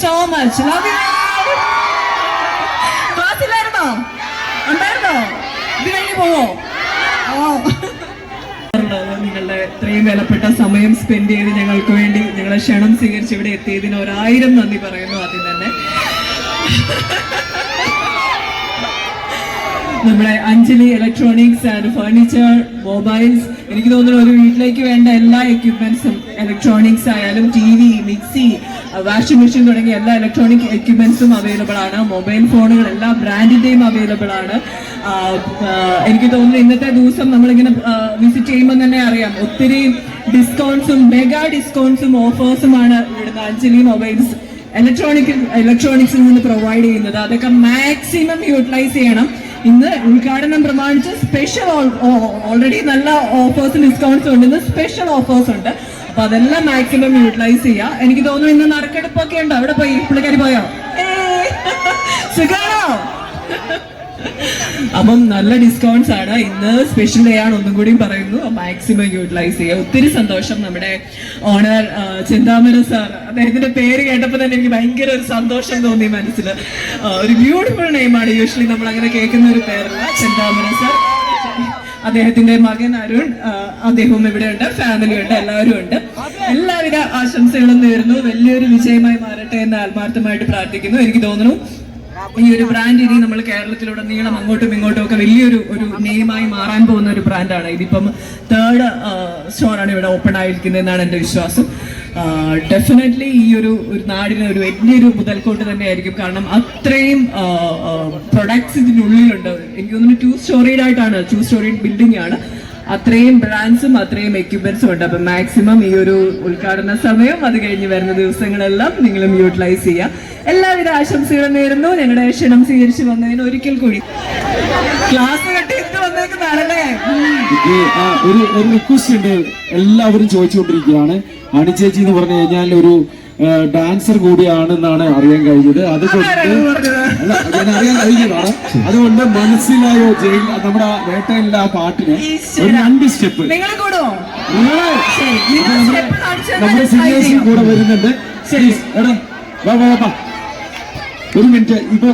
So much love you ക്ലാസ്സിലായിരുന്നോ ഉണ്ടായിരുന്നോ? ഇത് കഴിഞ്ഞ് പോവോ? ഓ. നിങ്ങളുടെ ഇത്രയും വിലപ്പെട്ട സമയം സ്പെൻഡ് ചെയ്ത് ഞങ്ങൾക്ക് വേണ്ടി നിങ്ങളെ ക്ഷണം സ്വീകരിച്ച് ഇവിടെ എത്തിയതിന് ഒരായിരം നന്ദി പറയുന്നു ആദ്യം തന്നെ. നമ്മുടെ Anjali electronics and furniture mobiles എനിക്ക് തോന്നുന്നു ഒരു വീട്ടിലേക്ക് വേണ്ട എല്ലാ എക്യുപ്മെന്റ്സും ഇലക്ട്രോണിക്സ് ആയാലും T V mixie washing machine തുടങ്ങിയ എല്ലാ ഇലക്ട്രോണിക് എക്യുപ്മെന്റ്സും അവൈലബിൾ ആണ്. മൊബൈൽ ഫോണുകൾ എല്ലാ ബ്രാൻഡിന്റെയും അവൈലബിൾ ആണ്. എനിക്ക് തോന്നുന്നു ഇന്നത്തെ ദിവസം നമ്മളിങ്ങനെ വിസിറ്റ് ചെയ്യുമ്പോൾ തന്നെ അറിയാം. ഒത്തിരി ഡിസ്കൗണ്ട്സും മെഗാ ഡിസ്കൗണ്ട്സും ഓഫേഴ്സുമാണ് ഇവിടുന്ന് അഞ്ജലി മൊബൈൽസ് ഇലക്ട്രോണിക് ഇലക്ട്രോണിക്സിൽ നിന്ന് പ്രൊവൈഡ് ചെയ്യുന്നത്. അതൊക്കെ മാക്സിമം യൂട്ടിലൈസ് ചെയ്യണം. ഇന്ന് ഉദ്ഘാടനം പ്രമാണിച്ച് സ്പെഷ്യൽ ഓൾറെഡി നല്ല ഓഫേഴ്സ് ഡിസ്കൗണ്ട്സ് ഉണ്ട്. ഇന്ന് സ്പെഷ്യൽ ഓഫേഴ്സ് ഉണ്ട്. അപ്പൊ അതെല്ലാം മാക്സിമം യൂട്ടിലൈസ് ചെയ്യാം. എനിക്ക് തോന്നുന്നു ഇന്ന് നറുക്കെടുപ്പൊക്കെ ഉണ്ട്? അവിടെ പോയി? പുള്ളിക്കാരി പോയോ? അപ്പം നല്ല ഡിസ്കൗണ്ട്സ് ആണ്. ഇന്ന് സ്പെഷ്യൽ ഡേ ആണ് ഒന്നും കൂടി പറയുന്നു. മാക്സിമം യൂട്ടിലൈസ് ചെയ്യുക ഒത്തിരി സന്തോഷം നമ്മുടെ ഓണർ ചിന്താമന സാർ അദ്ദേഹത്തിന്റെ പേര് കേട്ടപ്പോൾ തന്നെ എനിക്ക് ഭയങ്കര ഒരു സന്തോഷം തോന്നി മനസ്സിൽ. ഒരു ബ്യൂട്ടിഫുൾ നെയിമാണ് യൂഷ്വലി നമ്മൾ അങ്ങനെ കേൾക്കുന്ന ഒരു പേരല്ല. ചിന്താമന സാർ അദ്ദേഹത്തിന്റെ മകൻ അരുൺ അദ്ദേഹവും ഇവിടെ ഉണ്ട്. ഫാമിലി ഉണ്ട്. എല്ലാവരും ഉണ്ട്. എല്ലാവിധ ആശംസകളും നേരുന്നു. വലിയൊരു വിജയമായി മാറട്ടെ എന്ന് ആത്മാർത്ഥമായിട്ട് പ്രാർത്ഥിക്കുന്നു. എനിക്ക് തോന്നുന്നു ഈ ഒരു ബ്രാൻഡ് ഇനി നമ്മൾ കേരളത്തിലൂടെ നീളം അങ്ങോട്ടും ഇങ്ങോട്ടും ഒക്കെ വലിയൊരു ഒരു നെയിമായി മാറാൻ പോകുന്ന ഒരു ബ്രാൻഡാണ് ഇതിപ്പം തേർഡ് സ്റ്റോറാണ് ഇവിടെ ഓപ്പൺ ആയിരിക്കുന്നത് എന്നാണ് എന്റെ വിശ്വാസം. ഡെഫിനറ്റ്ലി ഈ ഒരു ഒരു നാടിന് ഒരു വലിയൊരു മുതൽക്കോട്ട് തന്നെയായിരിക്കും. കാരണം അത്രയും പ്രൊഡക്ട്സ് ഇതിനുള്ളിലുണ്ട്. എനിക്ക് തോന്നുന്നു ടു സ്റ്റോറീഡ് ആയിട്ടാണ് ടു സ്റ്റോറീഡ് ബിൽഡിംഗ് ആണ്. അത്രയും ബ്രാൻഡ്സും അത്രയും എക്യുപ്മെന്റ്സും ഉണ്ട്. അപ്പൊ മാക്സിമം ഈ ഒരു ഉദ്ഘാടന സമയം അത് കഴിഞ്ഞ് വരുന്ന ദിവസങ്ങളെല്ലാം നിങ്ങളും യൂട്ടിലൈസ് ചെയ്യാം. എല്ലാവിധ ആശംസകളും നേരുന്നു. ഞങ്ങളുടെ ക്ഷണം സ്വീകരിച്ചു വന്നതിന് ഒരിക്കൽ കൂടി. ക്ലാസ് ഒരു റിക്വസ്റ്റ് ഉണ്ട്. എല്ലാവരും ചോദിച്ചുകൊണ്ടിരിക്കുകയാണ്. അണിചേച്ചി എന്ന് പറഞ്ഞു കഴിഞ്ഞാൽ ഒരു ഡാൻസർ കൂടിയാണെന്നാണ് അറിയാൻ കഴിഞ്ഞത്. അതുകൊണ്ട് അല്ല ഞാൻ അറിയാൻ കഴിഞ്ഞതാണ്. അതുകൊണ്ട് മനസ്സിലായോ ജയിൽ നമ്മുടെ ആ വേട്ടയിലെ ആ പാട്ടിന് ഒരു രണ്ട് സ്റ്റെപ്പ്. നമ്മുടെ ചെയ്യാം. കൂടെ വരുന്നുണ്ട്. ശരി. എടാ വാ വാ വാ ഒരു മിനിറ്റ് ഇപ്പൊ